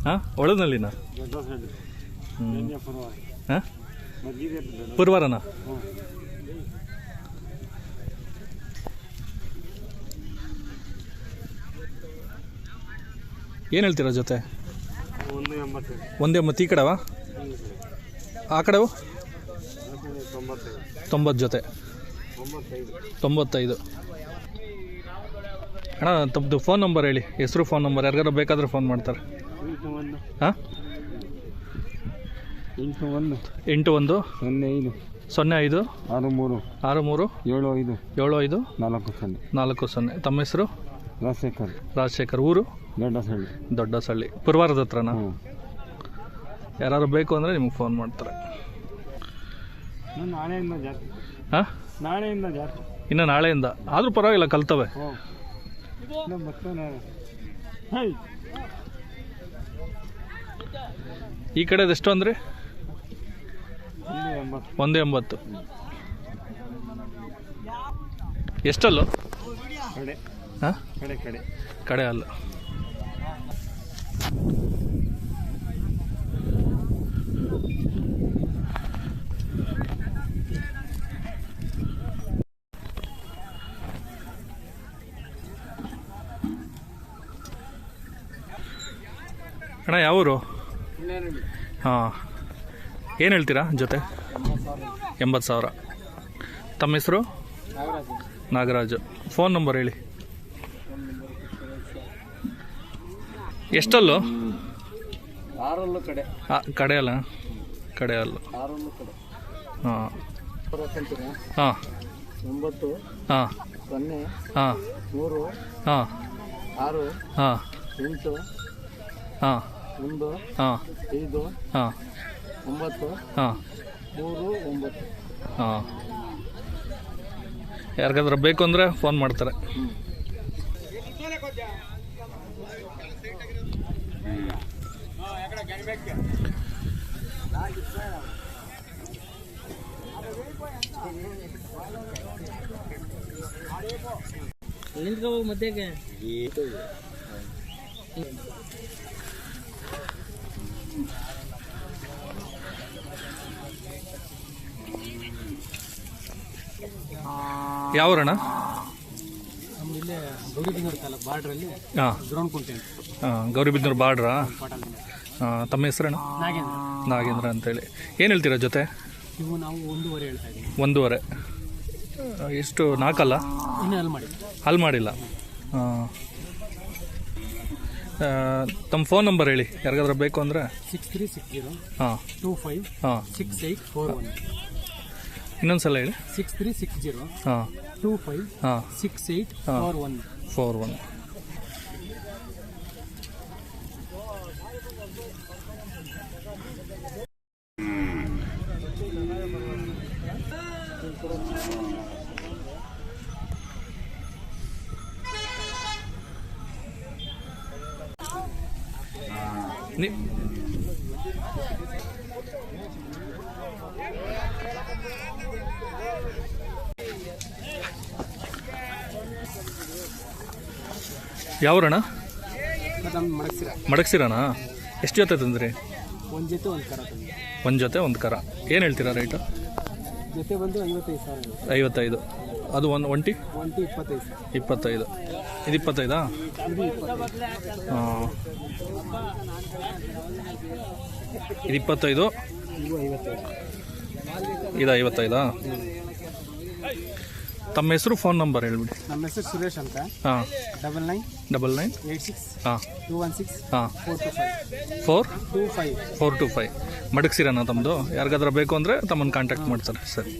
ಹಾಂ? ಒಳನಲ್ಲಿನ ಹಾಂ? ಪುರ್ವಾರನ? ಏನು ಹೇಳ್ತೀರ ಜೊತೆ? ಒಂದೇ ಮತ್ತು ಈ ಕಡೆವಾ? ಆ ಕಡೆವು? ತೊಂಬತ್ತು ಜೊತೆ. ತೊಂಬತ್ತೈದು. ಅಣ್ಣ ತಮ್ಮದು ಫೋನ್ ನಂಬರ್ ಹೇಳಿ. ಹೆಸರು ಫೋನ್ ನಂಬರ್ ಯಾರಿಗಾರು ಬೇಕಾದರೂ ಫೋನ್ ಮಾಡ್ತಾರೆ. ಹಾಂ? ಎಂಟು ಒಂದು. ಎಂಟು ಒಂದು. ಸೊನ್ನೆ ಐದು. ಸೊನ್ನೆ ಐದು. ಆರು ಮೂರು ಆರು ಮೂರು ಏಳು ಐದು. ಏಳು ಐದು. ನಾಲ್ಕು ಸೊನ್ನೆ. ನಾಲ್ಕು ಸೊನ್ನೆ. ತಮ್ಮ ಹೆಸರು? ರಾಜಶೇಖರ್. ರಾಜಶೇಖರ್. ಊರು? ಗಂಡ ಸಣ್ಣ ದೊಡ್ಡ ಸಳ್ಳಿ ಪುರವಾರದ ಹತ್ರನಾ ಯಾರು ಬೇಕು ಅಂದರೆ ನಿಮ್ಗೆ ಫೋನ್ ಮಾಡ್ತಾರೆ. ನಾಳೆಯಿಂದ ಜಾಸ್ತಿ. ಹಾಂ? ನಾಳೆಯಿಂದ ಜಾಸ್ತಿ. ಇನ್ನು ನಾಳೆಯಿಂದ? ಆದರೂ ಪರವಾಗಿಲ್ಲ ಕಲ್ತವೆ. ಈ ಕಡೆದು ಎಷ್ಟು ಅಂದರೆ? ಒಂದು ಎಂಬತ್ತು. ಎಷ್ಟಲ್ಲೋ? ಕಡೆ. ಕಡೆ ಕಡೆ. ಕಡೆ ಅಲ್ಲ. ಅಣ್ಣ ಯಾವೂರು? ಹಾಂ. ಏನು ಹೇಳ್ತೀರಾ ಜೊತೆ? ಎಂಬತ್ತು ಸಾವಿರ. ತಮ್ಮ ಹೆಸರು? ನಾಗರಾಜು. ಫೋನ್ ನಂಬರ್ ಹೇಳಿ. ಎಷ್ಟಲ್ಲು? ಆರಲ್ಲೂ ಕಡೆ. ಅಲ್ಲ? ಕಡೆ ಅಲ್ಲ. ಆರಲ್ಲೂ ಕಡೆ. ಹಾಂ. ಹಾಂ. ಒಂಬತ್ತು ಹಾಂ. ಸೊನ್ನೆ ಹಾಂ. ಮೂರು ಹಾಂ. ಆರು ಹಾಂ. ಎಂಟು ಹಾಂ. ಒಂದು ಹಾಂ. ಐದು ಹಾಂ. ಒಂಬತ್ತು ಹಾಂ. ಮೂರು ಒಂಬತ್ತು. ಹಾಂ. ಯಾರಿಗಾದ್ರೂ ಬೇಕು ಅಂದರೆ ಫೋನ್ ಮಾಡ್ತಾರೆ. ನಿಂತ್ಕೋ ಮಧ್ಯಕ್ಕೆ ಯಾವೂರಣ್ಣ? ನಮ್ದು ಇಲ್ಲೇ ಗೌರಿಬಿದನೂರು ತಾಲೂಕು ಬಾರ್ಡ್ರಲ್ಲಿ ಹಾಂ. ಗ್ರೌಂಡ್ ಕುಂಟೆ ಅಂತ. ಹಾಂ ಗೌರಿಬಿದ್ನೂರು ಬಾಡ್ರಾ ಪಾಟಲ್ ಹಾಂ ತಮ್ಮ ಹೆಸರಣ್ಣ ನಾಗೇಂದ್ರ. ನಾಗೇಂದ್ರ ಅಂತೇಳಿ. ಏನು ಹೇಳ್ತೀರಾ ಜೊತೆ? ಇವು ನಾವು ಒಂದೂವರೆ ಹೇಳ್ತಾ ಇದ್ದೀವಿ. ಒಂದೂವರೆ. ಎಷ್ಟು ನಾಲ್ಕಲ್ಲ? ಇನ್ನೂ ಅಲ್ಲಿ ಮಾಡಿ ಅಲ್ಲಿ ಮಾಡಿಲ್ಲ. ಹಾಂ ತಮ್ಮ ಫೋನ್ ನಂಬರ್ ಹೇಳಿ. ಯಾರಿಗಾದ್ರೂ ಬೇಕು ಅಂದರೆ? ಸಿಕ್ಸ್ ತ್ರೀ ಸಿಕ್ಸ್ ಜೀರೋ ಹಾಂ. ಟೂ ಫೈವ್ ಹಾಂ. ಸಿಕ್ಸ್ ಏಯ್ಟ್ ಫೋರ್ ಒನ್ ಇನ್ನೊಂದು ಸಲ ಹೇಳಿ. ಸಿಕ್ಸ್ ತ್ರೀ ಸಿಕ್ಸ್ ಜೀರೋ ಹಾಂ. ಟೂ ಫೈವ್ ಹಾಂ. Six eight. Four one four one ನಿ- ಯಾವ್ರಣ್ಣ? ಮಡಗ್ಸಿರ ಮಡಗ್ಸಿರಣ ಎಷ್ಟು ಜೊತೆ ತಂದ್ರಿ? ಒಂದು ಜೊತೆ ಒಂದು ಕರ ತಂದು ಒಂದು ಜೊತೆ ಒಂದು ಕರ. ಏನು ಹೇಳ್ತೀರಾ ರೇಟು ಜೊತೆ ಬಂದು ಐವತ್ತೈದು ಸಾವಿರ ಐವತ್ತೈದು. ಅದು ಒಂದು ಒಂಟಿ? ಒಂಟಿ ಇಪ್ಪತ್ತೈದು ಸಾವಿರ. ಇಪ್ಪತ್ತೈದು. ಇದು ಇಪ್ಪತ್ತೈದಾ? ಇದು ಇಪ್ಪತ್ತೈದು. ಹಾಂ. ಇದು ಇಪ್ಪತ್ತೈದು? ಇವು ಐವತ್ತೈದು. ಇದು ಐವತ್ತೈದಾ? ತಮ್ಮ ಹೆಸರು ಫೋನ್ ನಂಬರ್ ಹೇಳ್ಬಿಡಿ. ನಮ್ಮ ಹೆಸರು ಸುರೇಶ್ ಅಂತ. ಹಾಂ. Double nine double nine eight six ಹಾಂ. ಟೂ ಒನ್ ಸಿಕ್ಸ್ ಹಾಂ. Four two five. Four? Two five. Four two five. ಮಡಗಿಸಿರಣ್ಣ ತಮ್ಮದು ಯಾರಿಗಾದ್ರೂ ಬೇಕು ಅಂದರೆ ತಮ್ಮನ್ನು ಕಾಂಟ್ಯಾಕ್ಟ್ ಮಾಡ್ತಾರೆ. ಸರಿ.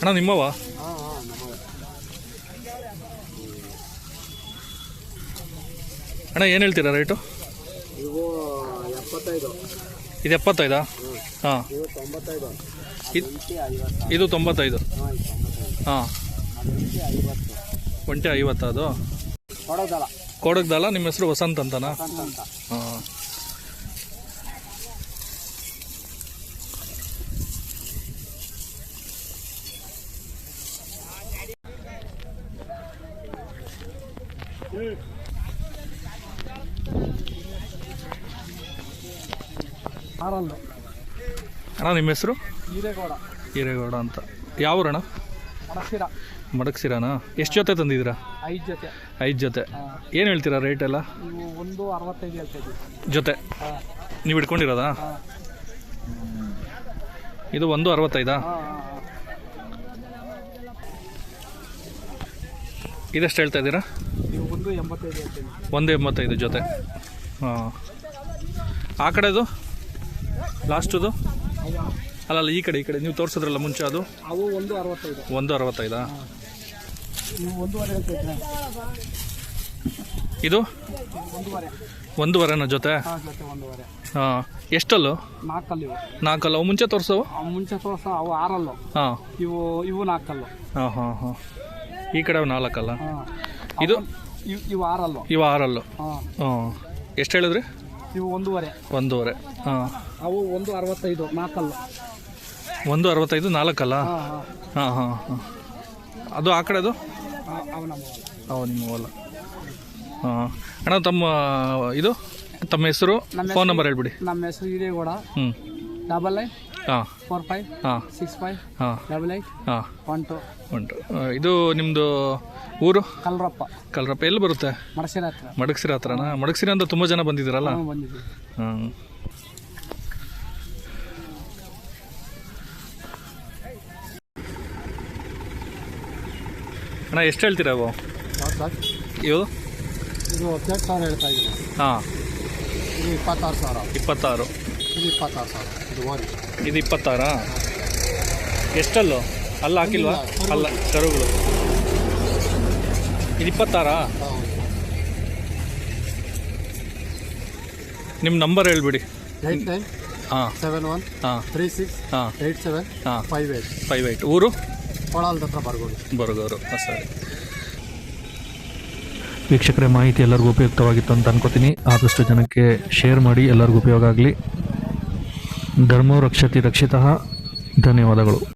ಅಣ್ಣ ನಿಮ್ಮವ ಅಣ್ಣ ಏನು ಹೇಳ್ತೀರಾ ರೇಟು ಇದು ಎಪ್ಪತ್ತೈದಾ? ಹಾಂ. ಇದು ತೊಂಬತ್ತೈದು. ಹಾಂ ಒಂಟೆ ಐವತ್ತು. ಅದು ಕೊಡಗ್ದಲ್ಲ ನಿಮ್ಮ ಹೆಸರು ವಸಂತ ಅಂತನಾ? ಅಂತ. ಹಾಂ. ಆರಲ್ಲು. ಅಣ್ಣ ನಿಮ್ಮ ಹೆಸರು? ಹಿರೇಗೌಡ. ಹಿರೇಗೌಡ ಅಂತ. ಯಾವೂರಣ್ಣ ಮಡಕ್ಸಿರ. ಮಡಗ್ಸಿರಾನ ಎಷ್ಟು ಜೊತೆ ತಂದಿದ್ದೀರಾ? ಐದು ಜೊತೆ. ಐದು ಜೊತೆ. ಏನು ಹೇಳ್ತೀರಾ ರೇಟ್ ಎಲ್ಲ? ಇವು ಒಂದು ಅರವತ್ತೈದು ಹೇಳ್ತಾ ಇದ್ದೀವಿ. ಜೊತೆ. ನೀವು ಇಟ್ಕೊಂಡಿರೋದಾ? ಇದು ಒಂದು ಅರವತ್ತೈದಾ? ಇದೆಷ್ಟು ಹೇಳ್ತಾ ಇದ್ದೀರಾ? ಒಂದು ಎಂಬತ್ತೈದು ಒಂದು ಎಂಬತ್ತೈದು ಜೊತೆ. ಹಾಂ. ಆ ಕಡೆದು? ಲಾಸ್ಟದು? ಅಲ್ಲಲ್ಲ ಈ ಕಡೆ ಈ ಕಡೆ. ನೀವು ತೋರಿಸಿದ್ರಲ್ಲ ಮುಂಚೆ ಅದು? ಅವು ಒಂದು ಅರವತ್ತೈದು. ಒಂದು ಅರವತ್ತೈದಾ? ಇದು? ಒಂದುವರೆ. ಒಂದೂವರೆನ ಜೊತೆ? ಹಾಂ ಎಷ್ಟಲ್ಲು? ನಾಲ್ಕಲ್ಲು ನಾಲ್ಕಲ್ಲ. ಅವು ಮುಂಚೆ ತೋರಿಸವು? ಮುಂಚೆ ತೋರಿಸ ಅವು ಆರಲ್ಲು. ಹಾಂ. ಇವು ಇವು ನಾಲ್ಕಲ್ಲು. ಹಾಂ ಹಾಂ ಹಾಂ. ಈ ಕಡೆ ಅವು ನಾಲ್ಕಲ್ಲ? ಇದು? ಇವು ಇವು ಆರಲ್ಲು. ಇವು ಆರಲ್ಲು. ಹಾಂ. ಹಾಂ. ಎಷ್ಟು ಹೇಳಿದ್ರಿ? ಇವು ಒಂದೂವರೆ. ಒಂದೂವರೆ. ಹಾಂ. ಅವು ಒಂದು ಅರವತ್ತೈದು ನಾಲ್ಕಲ್ಲ ಒಂದು ಅರವತ್ತೈದು ನಾಲ್ಕಲ್ಲ? ಹಾಂ ಹಾಂ. ಹಾಂ ಅದು ಆ ಕಡೆ ಅದು ಅವ ನಮ್ಮ ಅವು ನಿಮ್ಮ ಹೊಲ ಹಾಂ. ಅಣ್ಣ ತಮ್ಮ ಇದು? ತಮ್ಮ ಹೆಸರು? ಫೋನ್ ನಂಬರ್ ಹೇಳ್ಬಿಡಿ. ನಮ್ಮ ಹೆಸರು ಹಿರೇಗೌಡ. ಹ್ಞೂ ಡಬಲ್ ಐ ಹಾಂ. ಫೋರ್ ಫೈವ್ ಹಾಂ. ಸಿಕ್ಸ್ ಫೈವ್ ಹಾಂ. ಡಬಲ್ ಏಯ್ಟ್ ಹಾಂ. One two. One two. ಇದು ನಿಮ್ಮದು ಊರು? ಕಲ್ರಪ್ಪ ಕಲ್ರಪ್ಪ ಎಲ್ಲಿ ಬರುತ್ತೆ? ಮಡಕ್ಸಿರ ಹತ್ರ. ಮಡಗಸಿರ ಹತ್ರನಾ? ಮಡಗಸಿರ ಅಂತ ತುಂಬ ಜನ ಬಂದಿದ್ದೀರಲ್ಲ? ಹಾಂ ಅಣ್ಣ ಎಷ್ಟು ಹೇಳ್ತೀರಾ ಅವು ಇವು? ಇದು ಹದಿನೆಂಟು ಸಾವಿರ ಹೇಳ್ತಾ ಇದ್ದೀನಿ. ಹಾಂ. ಇದು ಇಪ್ಪತ್ತಾರು ಸಾವಿರ ಇಪ್ಪತ್ತಾರು. ಇದು ಇಪ್ಪತ್ತಾರು ಸಾವಿರ ಇದು ಓರಿ ಇದು ಇಪ್ಪತ್ತಾರಾ? ಎಷ್ಟಲ್ಲೋ? ಅಲ್ಲ ಹಾಕಿಲ್ವಾ? ಅಲ್ಲ ಕರುಗಳು. ಇದು ಇಪ್ಪತ್ತಾರಾ? ನಿಮ್ಮ ನಂಬರ್ ಹೇಳ್ಬಿಡಿ. ಏಯ್ಟ್ ನೈನ್ ಹಾಂ. ಸೆವೆನ್ ಒನ್ ಹಾಂ. ತ್ರೀ ಸಿಕ್ಸ್ ಹಾಂ. ಏಯ್ಟ್ ಸೆವೆನ್ ಹಾಂ. Five eight. Five eight. ಊರು? ಕೊಳಾಲ್ದ ಹತ್ರ ಬರ್ಗೋಡಿ ಬರ್ಗೋರು ಸರಿ. ವೀಕ್ಷಕರೇ ಮಾಹಿತಿ ಎಲ್ಲರಿಗೂ ಉಪಯುಕ್ತವಾಗಿತ್ತು ಅಂತ ಅನ್ಕೋತೀನಿ. ಆದಷ್ಟು ಜನಕ್ಕೆ ಶೇರ್ ಮಾಡಿ ಎಲ್ಲರಿಗೂ ಉಪಯೋಗ ಆಗಲಿ. ಧರ್ಮೋ ರಕ್ಷತಿ ರಕ್ಷಿತಃ. ಧನ್ಯವಾದಗಳು.